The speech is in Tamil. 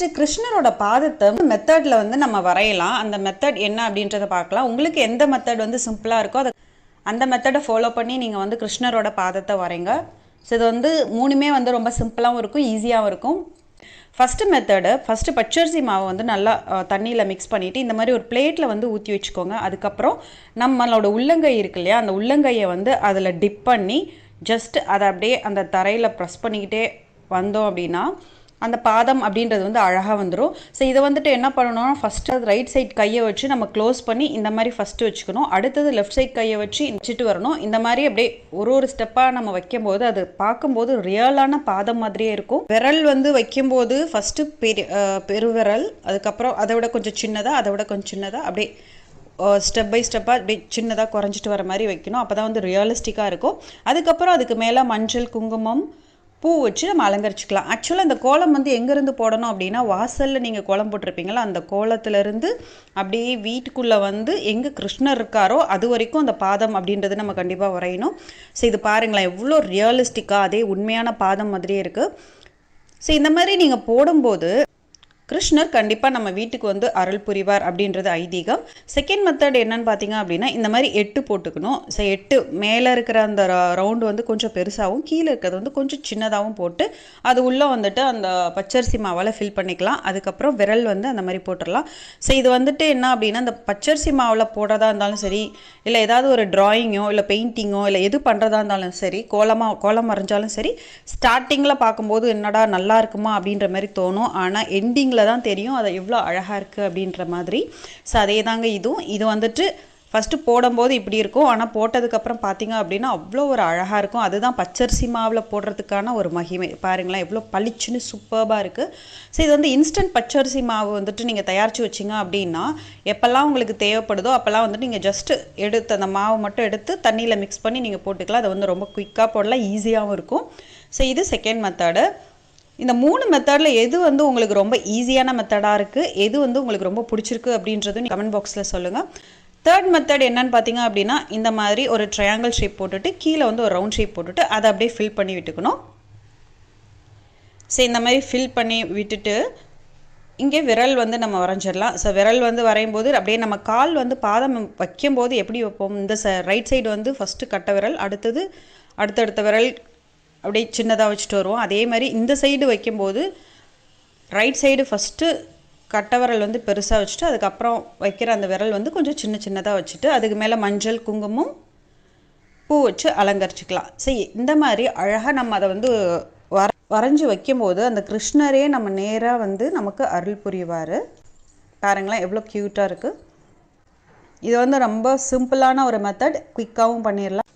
ஃபஸ்ட்டு கிருஷ்ணரோட பாதத்தை மெத்தடில் வந்து நம்ம வரையலாம். அந்த மெத்தட் என்ன அப்படின்றத பார்க்கலாம். உங்களுக்கு எந்த மெத்தட் வந்து சிம்பிளாக இருக்கோ அதை அந்த மெத்தடை ஃபாலோ பண்ணி நீங்கள் வந்து கிருஷ்ணரோட பாதத்தை வரைங்க. ஸோ இது வந்து மூணுமே வந்து ரொம்ப சிம்பிளாகவும் இருக்கும் ஈஸியாகவும் இருக்கும். ஃபஸ்ட்டு மெத்தடு ஃபஸ்ட்டு பச்சரிசி மாவை வந்து நல்லா தண்ணியில் மிக்ஸ் பண்ணிவிட்டு இந்த மாதிரி ஒரு பிளேட்டில் வந்து ஊற்றி வச்சுக்கோங்க. அதுக்கப்புறம் நம்மளோட உள்ளங்கை இருக்கு இல்லையா அந்த உள்ளங்கையை வந்து அதில் டிப் பண்ணி ஜஸ்ட் அதை அப்படியே அந்த தரையில் ப்ரெஸ் பண்ணிக்கிட்டே வந்தோம் அப்படின்னா அந்த பாதம் அப்படின்றது வந்து அழகாக வந்துடும் ஸோ இதை வந்துட்டு என்ன பண்ணணும்னா ஃபஸ்ட்டு அது ரைட் சைட் கையை வச்சு நம்ம க்ளோஸ் பண்ணி இந்த மாதிரி ஃபஸ்ட்டு வச்சுக்கணும். அடுத்தது லெஃப்ட் சைட் கையை வச்சு வச்சுட்டு வரணும். இந்த மாதிரி அப்படியே ஒரு ஒரு ஸ்டெப்பாக நம்ம வைக்கும்போது அது பார்க்கும்போது ரியலான பாதம் மாதிரியே இருக்கும். விரல் வந்து வைக்கும்போது ஃபஸ்ட்டு பெரு பெருவிரல் அதுக்கப்புறம் அதை விட கொஞ்சம் சின்னதாக அதை விட கொஞ்சம் சின்னதாக அப்படியே ஸ்டெப் பை ஸ்டெப்பாக அப்படியே சின்னதாக குறைஞ்சிட்டு வர மாதிரி வைக்கணும். அப்போ தான் வந்து ரியலிஸ்டிக்காக இருக்கும். அதுக்கப்புறம் அதுக்கு மேலே மஞ்சள் குங்குமம் பூ வச்சு நம்ம அலங்கரிச்சுக்கலாம். ஆக்சுவலாக இந்த கோலம் வந்து எங்கேருந்து போடணும் அப்படின்னா வாசலில் நீங்கள் கோலம் போட்டிருப்பீங்களா அந்த கோலத்துலேருந்து அப்படியே வீட்டுக்குள்ளே வந்து எங்கே கிருஷ்ணர் இருக்காரோ அது வரைக்கும் அந்த பாதம் அப்படின்றது நம்ம கண்டிப்பாக வரையணும். ஸோ இது பாருங்களேன் எவ்வளோ ரியலிஸ்டிக்காக அதே உண்மையான பாதம் மாதிரியே இருக்குது ஸோ இந்த மாதிரி நீங்கள் போடும்போது கிருஷ்ணர் கண்டிப்பாக நம்ம வீட்டுக்கு வந்து அருள் புரிவார் அப்படின்றது ஐதீகம். செகண்ட் மெத்தட் என்னன்னு பார்த்தீங்க அப்படின்னா இந்த மாதிரி எட்டு போட்டுக்கணும். ஸோ எட்டு மேலே இருக்கிற அந்த ரவுண்டு வந்து கொஞ்சம் பெருசாகவும் கீழே இருக்கிறது வந்து கொஞ்சம் சின்னதாகவும் போட்டு அது உள்ளே வந்துட்டு அந்த பச்சரிசி மாவால் ஃபில் பண்ணிக்கலாம். அதுக்கப்புறம் விரல் வந்து அந்த மாதிரி போட்டுடலாம் ஸோ இது வந்துட்டு என்ன அப்படின்னா அந்த பச்சரிசி மாவில் போடுறதா இருந்தாலும் சரி இல்லை ஏதாவது ஒரு ட்ராயிங்கோ இல்லை பெயிண்டிங்கோ இல்லை எது பண்ணுறதா இருந்தாலும் சரி கோலமாக கோலம் வரைஞ்சாலும் சரி ஸ்டார்டிங்கில் பார்க்கும்போது என்னடா நல்லா இருக்குமா அப்படின்ற மாதிரி தோணும். ஆனால் எண்டிங்கில் தான் தெரியும் அது எவ்வளோ அழகாக இருக்குது அப்படின்ற மாதிரி. ஸோ அதே தாங்க இதுவும். இது வந்துட்டு ஃபஸ்ட்டு போடும்போது இப்படி இருக்கும். ஆனால் போட்டதுக்கப்புறம் பார்த்தீங்க அப்படின்னா அவ்வளோ ஒரு அழகாக இருக்கும். அதுதான் பச்சரிசி மாவில் போடுறதுக்கான ஒரு மகிமை. பாருங்களேன் எவ்வளோ பளிச்சுன்னு சூப்பர்பாக இருக்குது ஸோ இது வந்து இன்ஸ்டன்ட் பச்சரிசி மாவு வந்துட்டு நீங்கள் தயாரித்து வச்சிங்க அப்படின்னா எப்போல்லாம் உங்களுக்கு தேவைப்படுதோ அப்போல்லாம் வந்துட்டு நீங்கள் ஜஸ்ட்டு எடுத்து அந்த மாவு மட்டும் எடுத்து தண்ணியில் மிக்ஸ் பண்ணி நீங்கள் போட்டுக்கலாம். அது வந்து ரொம்ப குயிக்காக போடலாம் ஈஸியாகவும் இருக்கும். ஸோ இது செகண்ட் மெத்தடு இந்த மூணு மெத்தடில் எது வந்து உங்களுக்கு ரொம்ப ஈஸியான மெத்தடாக இருக்குது எது வந்து உங்களுக்கு ரொம்ப பிடிச்சிருக்கு அப்படின்றதும் கமெண்ட் பாக்ஸில் சொல்லுங்கள் தேர்ட் மெத்தட் என்னன்னு பார்த்தீங்க அப்படின்னா இந்த மாதிரி ஒரு ட்ரையாங்கிள் ஷேப் போட்டுட்டு கீழே வந்து ஒரு ரவுண்ட் ஷேப் போட்டுட்டு அதை அப்படியே ஃபில் பண்ணி விட்டுக்கணும். ஸோ இந்த மாதிரி ஃபில் பண்ணி விட்டுட்டு இங்கே விரல் வந்து நம்ம வரைஞ்சிடலாம். ஸோ விரல் வந்து வரையும் போது அப்படியே நம்ம கால் வந்து பாதம் வைக்கும்போது எப்படி வைப்போம்? இந்த ச ரைட் சைடு வந்து ஃபஸ்ட்டு கட்டை விரல் அடுத்தது அடுத்தடுத்த விரல் அப்படியே சின்னதாக வச்சுட்டு வருவோம். அதே மாதிரி இந்த சைடு வைக்கும்போது ரைட் சைடு ஃபஸ்ட்டு கட்டை விரல் வந்து பெருசாக வச்சுட்டு அதுக்கப்புறம் வைக்கிற அந்த விரல் வந்து கொஞ்சம் சின்ன சின்னதாக வச்சுட்டு அதுக்கு மேலே மஞ்சள் குங்குமம் பூ வச்சு அலங்கரிச்சுக்கலாம். சரி இந்த மாதிரி அழகாக நம்ம அதை வந்து வர வரைஞ்சி வைக்கும்போது அந்த கிருஷ்ணரே நம்ம நேராக வந்து நமக்கு அருள் புரிவார். பாருங்களேன் எவ்வளோ க்யூட்டாக இருக்குது இது வந்து ரொம்ப சிம்பிளான ஒரு மெத்தட் குயிக்காகவும் பண்ணிடலாம்